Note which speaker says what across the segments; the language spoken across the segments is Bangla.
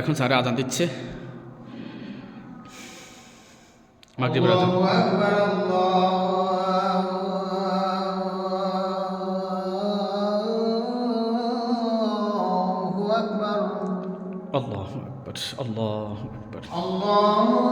Speaker 1: এখন সারা আজান দিচ্ছে মাগরিবের আজান আল্লাহ আকবার আল্লাহ আকবার আল্লাহ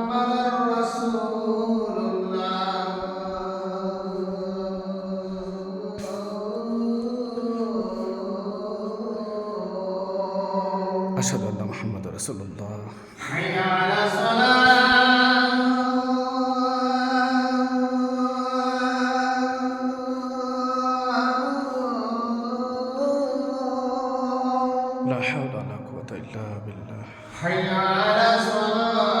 Speaker 1: أشهد أن محمد رسول الله
Speaker 2: حي على الصلاة
Speaker 1: لا حول ولا قوة إلا بالله
Speaker 2: حي على الصلاة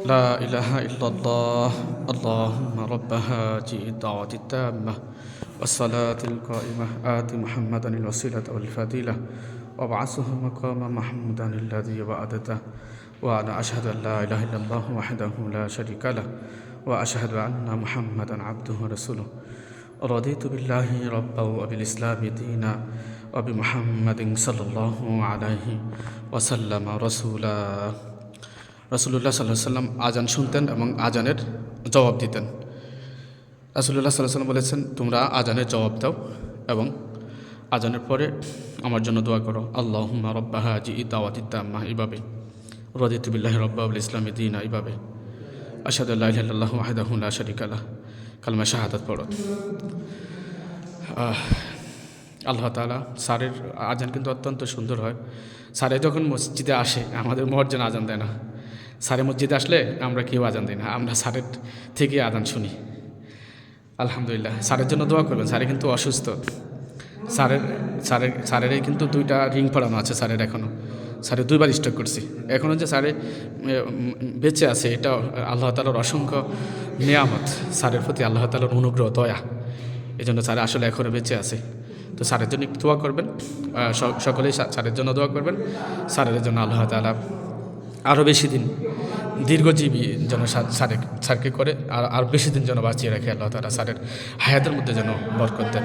Speaker 1: لا
Speaker 2: إله إلا الله
Speaker 1: اللهم رب هذه الدعوة التامة والصلاة القائمة آت محمدا الوسيلة والفضيلة وابعثه مقاما محمودا الذي وعدته وأنا أشهد أن لا إله إلا الله وحده لا شريك له وأشهد أن محمدا عبده ورسوله رضيت بالله ربا وبالإسلام دينا وبمحمد صلى الله عليه وسلم رسولا রসুল্লাহ সাল্লাহ সাল্লাম আজান শুনতেন এবং আজানের জবাব দিতেন রাসুল্লাহ সাল্লাহ সাল্লাম বলেছেন তোমরা আজানের জবাব দাও এবং আজানের পরে আমার জন্য দোয়া করো আল্লাহ হুম্মা রব্বা হাজি ইদাওয়াতিত্তাম্মা এভাবে রদিতুবিল্লাহ রব্বাউল ইসলাম দিন এইভাবে আসাদুল্লাহ আল্লাহ আহাদাহুল্লাহ শরিক আলাহ কালমা শাহাদাত পড়ো আল্লাহ তালা স্যারের আজান কিন্তু অত্যন্ত সুন্দর হয় স্যারে যখন মসজিদে আসে আমাদের মহর্জন আজান দেয় না স্যারে মসজিদে আসলে আমরা কেউ আজান দিই না আমরা স্যারের থেকে আজান শুনি আলহামদুলিল্লাহ স্যারের জন্য দোয়া করবেন স্যারে কিন্তু অসুস্থ স্যারের স্যারের স্যারের কিন্তু দুইটা রিং পড়ানো আছে স্যারের এখনও স্যারে দুইবার স্টক করছি এখনও যে স্যারে বেঁচে আছে এটা আল্লাহ তালার অসংখ্য নিয়ামত স্যারের প্রতি আল্লাহ তালার অনুগ্রহ দয়া এই জন্য স্যারে আসলে এখনও বেঁচে আছে তো স্যারের জন্য দোয়া করবেন সকলেই স্যারের জন্য দোয়া করবেন স্যারের জন্য আল্লাহ তালা আরও বেশি দিন দীর্ঘজীবী যেন স্যারে স্যারকে করে আর আর বেশি দিন যেন বাঁচিয়ে রাখে আল্লাহ তালা স্যারের হায়াতের মধ্যে যেন বরকত দেন